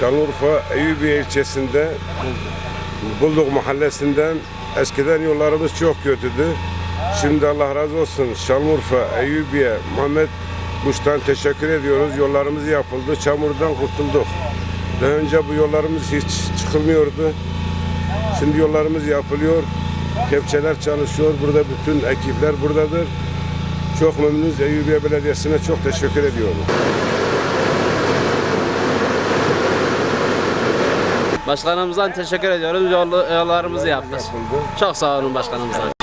Şanlıurfa Eyüpiye ilçesinde Bulduk mahallesinden eskiden yollarımız çok kötüydü. Şimdi Allah razı olsun Şanlıurfa, Eyüpiye, Mehmet Kuş'tan teşekkür ediyoruz. Yollarımız yapıldı. Çamurdan kurtulduk. Daha önce bu yollarımız hiç çıkılmıyordu. Şimdi yollarımız yapılıyor. Kepçeler çalışıyor. Burada bütün ekipler buradadır. Çok memnunuz. Eyüpiye Belediyesi'ne çok teşekkür ediyorum. Başkanımızdan teşekkür ediyoruz. Yol, yollarımızı yaptı. Çok sağ olun başkanımızdan.